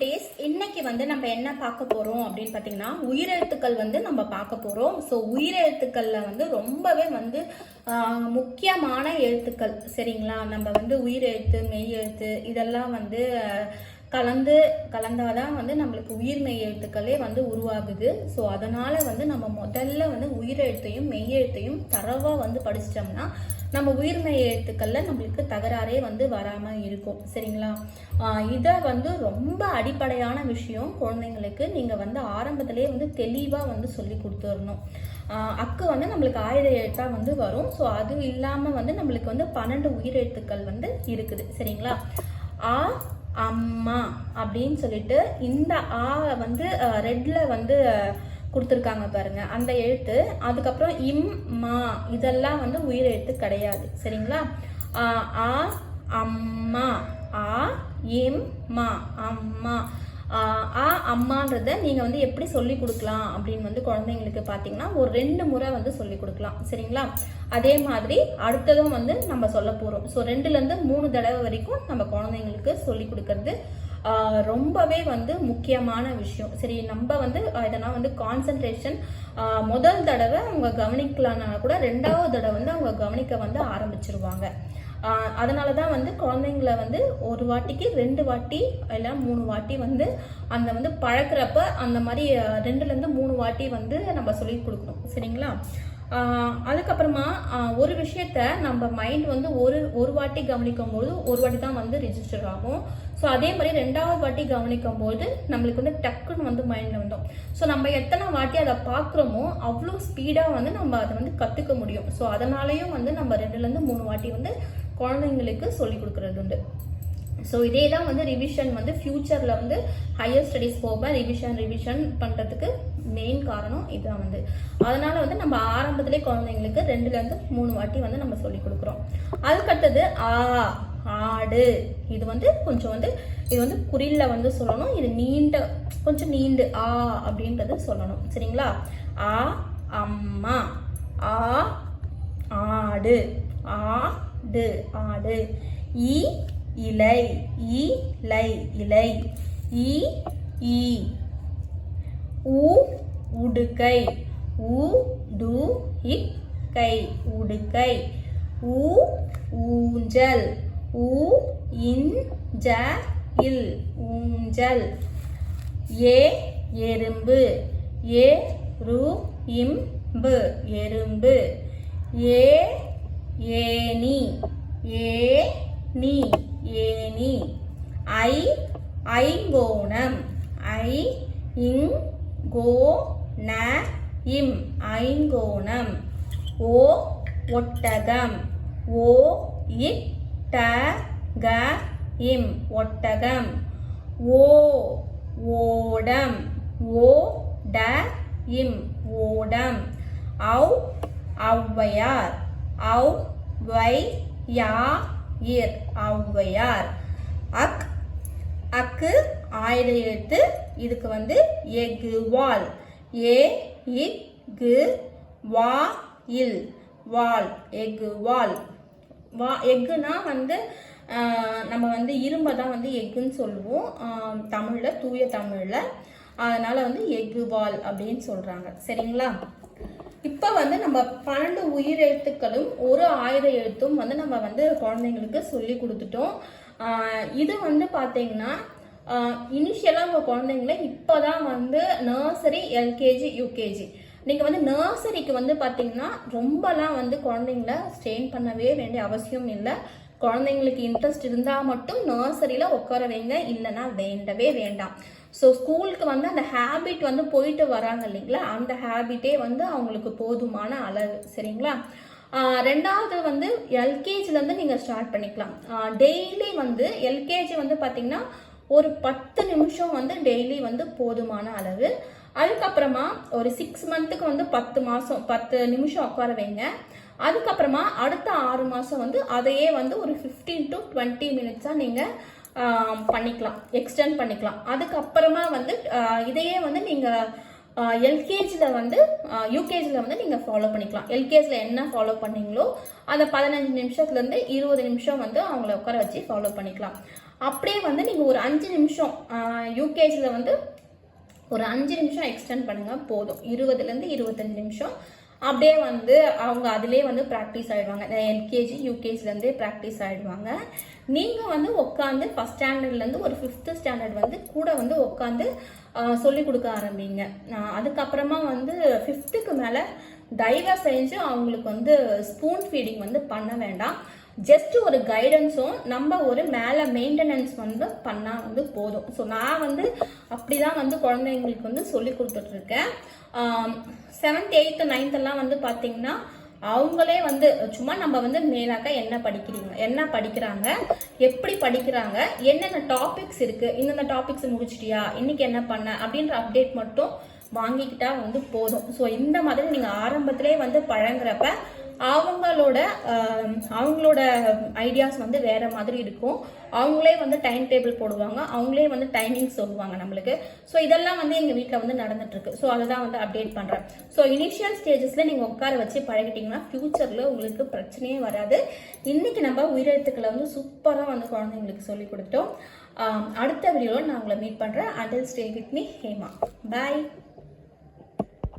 குட்டீஸ் இன்னைக்கு வந்து நம்ம என்ன பார்க்க போறோம் அப்படின்னு பார்த்தீங்கன்னா உயிரெழுத்துக்கள் வந்து நம்ம பார்க்க போறோம். ஸோ உயிரெழுத்துக்கள்ல வந்து ரொம்பவே வந்து ஆஹ், முக்கியமான எழுத்துக்கள். சரிங்களா? நம்ம வந்து உயிரெழுத்து மெய் எழுத்து இதெல்லாம் வந்து கலந்து கலந்து கலந்தாதான் வந்து நம்மளுக்கு உயிர்மெய் எழுத்துக்களே வந்து உருவாகுது. ஸோ அதனால் வந்து நம்ம முதல்ல வந்து உயிரெழுத்தையும் மெய்யெழுத்தையும் தரவாக வந்து படிச்சிட்டோம்னா நம்ம உயிர்மெய் எழுத்துக்களில் நம்மளுக்கு தகராறே வந்து வராமல் இருக்கும். சரிங்களா? இதை வந்து ரொம்ப அடிப்படையான விஷயம் குழந்தைங்களுக்கு நீங்கள் வந்து ஆரம்பத்திலே வந்து தெளிவாக வந்து சொல்லி கொடுத்துடணும். அக்கு வந்து நம்மளுக்கு ஆயுத எழுத்தா வந்து வரும். ஸோ அது இல்லாமல் வந்து நம்மளுக்கு வந்து பன்னெண்டு உயிரெழுத்துக்கள் வந்து இருக்குது. சரிங்களா? ஆ அம்மா அப்படின்னு சொல்லிட்டு இந்த ஆ வந்து ரெட்ல வந்து கொடுத்துருக்காங்க பாருங்க. அந்த எழுத்து அதுக்கப்புறம் இம் மா இதெல்லாம் வந்து உயிர் எழுத்து கிடையாது. சரிங்களா? ஆ, ஆ அம்மா ஆ இம் மா அம்மா. ஆ, அம்மான்றத நீங்கள் வந்து எப்படி சொல்லி கொடுக்கலாம் அப்படின்னு வந்து குழந்தைங்களுக்கு பார்த்தீங்கன்னா ஒரு ரெண்டு முறை வந்து சொல்லி கொடுக்கலாம். சரிங்களா? அதே மாதிரி அடுத்ததும் வந்து நம்ம சொல்ல போகிறோம் ஸோ ரெண்டுலேருந்து மூணு தடவை வரைக்கும் நம்ம குழந்தைங்களுக்கு சொல்லி கொடுக்கறது ரொம்பவே வந்து முக்கியமான விஷயம். சரி நம்ம வந்து இதெல்லாம் வந்து கான்சன்ட்ரேஷன் முதல் தடவை அவங்க கவனிக்கலான்னா கூட ரெண்டாவது தடவை வந்து அவங்க கவனிக்க வந்து ஆரம்பிச்சிருவாங்க. அதனால தான் வந்து குழந்தைங்கள வந்து ஒரு வாட்டிக்கு ரெண்டு வாட்டி இல்லை மூணு வாட்டி வந்து அந்த வந்து பழக்கிறப்ப அந்த மாதிரி ரெண்டுலேருந்து மூணு வாட்டி வந்து நம்ம சொல்லி கொடுக்கணும். சரிங்களா? அதுக்கப்புறமா ஒரு விஷயத்த நம்ம மைண்ட் வந்து ஒரு ஒரு வாட்டி கவனிக்கும் போது ஒரு வாட்டி தான் வந்து ரிஜிஸ்டர் ஆகும். ஸோ அதே மாதிரி ரெண்டாவது வாட்டி கவனிக்கும் போது நம்மளுக்கு வந்து டக்குன்னு வந்து மைண்டில் வந்தோம் ஸோ நம்ம எத்தனை வாட்டி அதை பார்க்குறோமோ அவ்வளோ ஸ்பீடாக வந்து நம்ம அதை வந்து கற்றுக்க முடியும். ஸோ அதனாலேயும் வந்து நம்ம ரெண்டுலேருந்து மூணு வாட்டி வந்து குழந்தைங்களுக்கு சொல்லி கொடுக்கறது உண்டு ஸோ இதே தான் வந்து ரிவிஷன் வந்து ஃப்யூச்சரில் வந்து ஹையர் ஸ்டடீஸ் போக ரிவிஷன் ரிவிஷன் பண்ணுறதுக்கு மெயின் காரணம் இதுதான் வந்து. அதனால வந்து நம்ம ஆரம்பத்திலே குழந்தைங்களுக்கு ரெண்டுலேருந்து மூணு வாட்டி வந்து நம்ம சொல்லி கொடுக்குறோம். அதுக்கடுத்தது ஆ ஆடு. இது வந்து கொஞ்சம் வந்து இது வந்து குறில்ல வந்து சொல்லணும். இது நீண்ட கொஞ்சம் நீண்டு ஆ அப்படின்றது சொல்லணும். சரிங்களா? ஆ அம்மா. ஆ ஆடு. ஆ ஆடு ஆடு. இ இலை. இ லை இலை. இ ஈ. உ உடுக்கை. உ டு இக்கை. உடுக்கை. உ ஊஞ்சல். உ இன் ஜ இல் ஊஞ்சல். ஏ எறும்பு. ஏ ரு இம்பு. எறும்பு. ஏ ஏனி ஏ நீ ஏனி. ஐ ஐங்கோணம். ஐ இங் கோ ந இம் ஐங்கோணம். ஓ ஒட்டகம். ஓ இ ட க இம் ஒட்டகம். ஓ ஓடம். ஓ ட இம் ஓடம். ஔ ஔவையார். ஔ வை யா இர் ஔவையார். அக் அக்கு ஆயுத எழுத்து இதுக்கு வந்து எஃகு வால் ஏ இக்கு வா இல். வால் எஃகு வால் வா எக்குனா வந்து நம்ம வந்து இரும்பை தான் வந்து எக்குன்னு சொல்லுவோம். தமிழில் தூய தமிழில். அதனால் வந்து எஃகு வால் அப்படின்னு சொல்கிறாங்க சரிங்களா? இப்போ வந்து நம்ம பன்னெண்டு உயிர் எழுத்துக்களும் ஒரு ஆயுத எழுத்தும் வந்து நம்ம வந்து குழந்தைங்களுக்கு சொல்லி கொடுத்துட்டோம். இது வந்து பார்த்தீங்கன்னா இனிஷியலாக உங்கள் குழந்தைங்கள இப்போ தான் வந்து நர்சரி எல்கேஜி யூகேஜி நீங்கள் வந்து நர்சரிக்கு வந்து பார்த்தீங்கன்னா ரொம்பலாம் வந்து குழந்தைங்கள ஸ்ட்ரெயின் பண்ணவே வேண்டிய அவசியம் இல்லை. குழந்தைங்களுக்கு இன்ட்ரெஸ்ட் இருந்தால் மட்டும் நர்சரியில் உட்கார வைங்க இல்லைன்னா வேண்டவே வேண்டாம். ஸோ ஸ்கூலுக்கு வந்து அந்த ஹேபிட் வந்து போயிட்டு வராங்க இல்லைங்களா? அந்த ஹேபிட்டே வந்து அவங்களுக்கு போதுமான அளவு. சரிங்களா? ரெண்டாவது வந்து எல்கேஜிலேருந்து நீங்கள் ஸ்டார்ட் பண்ணிக்கலாம். டெய்லி வந்து எல்கேஜி வந்து பார்த்தீங்கன்னா ஒரு பத்து நிமிஷம் வந்து டெய்லி வந்து போதுமான அளவு. அதுக்கப்புறமா ஒரு சிக்ஸ் மந்த்துக்கு வந்து பத்து மாதம் பத்து நிமிஷம் உட்கார வைங்க. அதுக்கப்புறமா அடுத்த ஆறு மாதம் வந்து அதையே வந்து ஒரு ஃபிஃப்டீன் டு டுவெண்ட்டி மினிட்ஸாக நீங்கள் பண்ணிக்கலாம் எக்ஸ்டெண்ட் பண்ணிக்கலாம். அதுக்கப்புறமா வந்து இதையே வந்து நீங்கள் எல்கேஜியில் வந்து யூகேஜியில் வந்து நீங்கள் ஃபாலோ பண்ணிக்கலாம். எல்கேஜியில் என்ன ஃபாலோ பண்ணீங்களோ அதை பதினஞ்சு நிமிஷத்துலேருந்து இருபது நிமிஷம் வந்து அவங்கள உட்கார வச்சு ஃபாலோ பண்ணிக்கலாம். அப்படியே வந்து நீங்கள் ஒரு அஞ்சு நிமிஷம் யூகேஜியில் வந்து ஒரு அஞ்சு நிமிஷம் எக்ஸ்டெண்ட் பண்ணுங்க போதும். இருபதுலேருந்து இருபத்தஞ்சு நிமிஷம் அப்படியே வந்து அவங்க அதிலே வந்து ப்ராக்டிஸ் ஆகிடுவாங்க எல்கேஜி யூகேஜிலேருந்தே ப்ராக்டிஸ் ஆகிடுவாங்க நீங்கள் வந்து உட்காந்து ஃபஸ்ட் ஸ்டாண்டர்ட்லேருந்து ஒரு ஃபிஃப்த்து ஸ்டாண்டர்ட் வந்து கூட வந்து உட்காந்து சொல்லி கொடுக்க ஆரம்பிங்க. அதுக்கப்புறமா வந்து ஃபிஃப்த்துக்கு மேலே தயவு செஞ்சு அவங்களுக்கு வந்து ஸ்பூன் ஃபீடிங் வந்து பண்ண வேண்டாம். ஜஸ்ட் ஒரு கைடன்ஸும் நம்ம ஒரு மேலே மெயின்டெனன்ஸ் வந்து பண்ணால் வந்து போதும். ஸோ நான் வந்து அப்படி தான் வந்து குழந்தைங்களுக்கு வந்து சொல்லி கொடுத்துட்ருக்கேன். செவன்த் எயித்து நைன்த்தெல்லாம் வந்து பார்த்தீங்கன்னா அவங்களே வந்து சும்மா நம்ம வந்து மேலாக்க என்ன படிக்கிறீங்க என்ன படிக்கிறாங்க எப்படி படிக்கிறாங்க என்னென்ன டாபிக்ஸ் இருக்குது இந்தந்த டாபிக்ஸ் முடிச்சிட்டியா இன்னைக்கு என்ன பண்ண அப்படின்ற அப்டேட் மட்டும் வாங்கிக்கிட்டா வந்து போதும். ஸோ இந்த மாதிரி நீங்கள் ஆரம்பத்திலே வந்து பழங்குறப்ப அவங்களோட அவங்களோட ஐடியாஸ் வந்து வேற மாதிரி இருக்கும். அவங்களே வந்து டைம் டேபிள் போடுவாங்க. அவங்களே வந்து டைமிங் சொல்லுவாங்க நம்மளுக்கு. ஸோ இதெல்லாம் வந்து எங்கள் வீட்டில் வந்து நடந்துட்டுருக்கு. ஸோ அதை தான் வந்து அப்டேட் பண்ணுறேன் ஸோ இனிஷியல் ஸ்டேஜஸில் நீங்கள் உட்கார வச்சு பழகிட்டீங்கன்னா ஃப்யூச்சரில் உங்களுக்கு பிரச்சனையே வராது. இன்றைக்கி நம்ம உயிரெழுத்துக்களை வந்து சூப்பராக வந்து குழந்தைங்களுக்கு சொல்லி கொடுத்தோம் அடுத்த வீடியோவில் நான் உங்களை மீட் பண்ணுறேன் until stay with me Hema. Bye